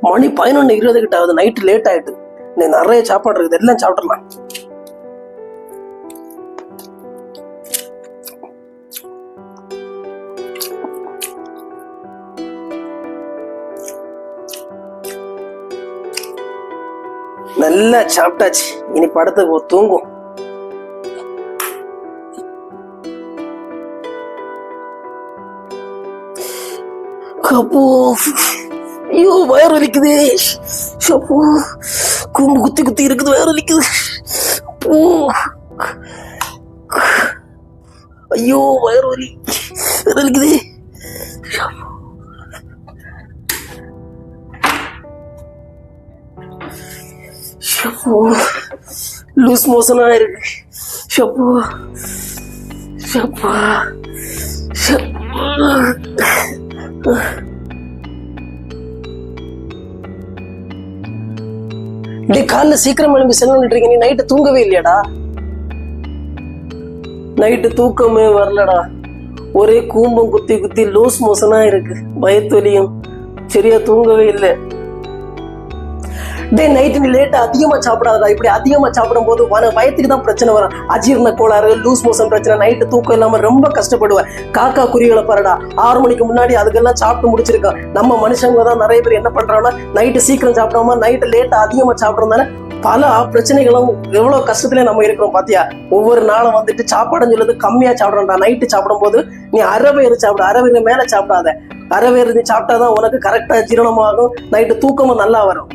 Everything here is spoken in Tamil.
மணி பதினொன்று இருபது கிட்ட ஆகுது. நைட்டு லேட் ஆயிட்டு. இன்னைக்கு நிறைய சாப்பாடு இருக்குது. எல்லாம் சாப்பிடலாம். நல்லா சாப்பிட்டாச்சு. இனி படத்துக்கு தூங்கும். அப்போ ஐயோ வயிறு வலிக்குது அப்போ கூம்பு குத்தி குத்தி இருக்குது வயிறு வலிக்குது அப்போ ஐயோ வயிறு வலி வயிறு வலிக்குது ஷப்போ லூஸ் மோஷனா இருக்கு ஷப்போ ஷப்பா ஷப்பா டே காலைல சீக்கிரம் எழும்பி செல்லணுன்றீங்க நீ நைட்டு தூங்கவே இல்லையாடா? நைட்டு தூக்கமே வரலடா. ஒரே கூம்பம் குத்தி குத்தி லூஸ் மோசனா இருக்கு. பயத்தொலியும் சரியா தூங்கவே இல்லை. டே நைட்டு நீ லேட்டா அதிகமா சாப்பிடாதடா. இப்படி அதிகமா சாப்பிடும் போது வன வயத்துக்கு தான் பிரச்சனை வரும். அஜீர்ண கோளாறு லூஸ் மோசம் பிரச்சனை நைட்டு தூக்கம் இல்லாம ரொம்ப கஷ்டப்படுவேன். காக்கா குருவிகளை பாருடா ஆறு மணிக்கு முன்னாடி அதுக்கெல்லாம் சாப்பிட்டு முடிச்சிருக்கோம் நம்ம மனுஷங்க தான் நிறைய பேர் என்ன பண்றாங்கன்னா நைட்டு சீக்கிரம் சாப்பிடாம நைட்டு லேட்டா அதிகமா சாப்பிடறதுனால பல பிரச்சனைகளும் எவ்வளோ கஷ்டத்துல நம்ம இருக்கிறோம் பாத்தியா? ஒவ்வொரு நாளும் வந்துட்டு சாப்பாடுன்னு சொல்லுறது கம்மியாக சாப்பிடணும்டா நைட்டு சாப்பிடும்போது நீ அரை சாப்பிட சாப்பிடு மேலே சாப்பிடாத. அரை வயிறு நீ சாப்பிட்டாதான் உனக்கு கரெக்டாக ஜீரணமாகும். நைட்டு தூக்கமும் நல்லா வரும்.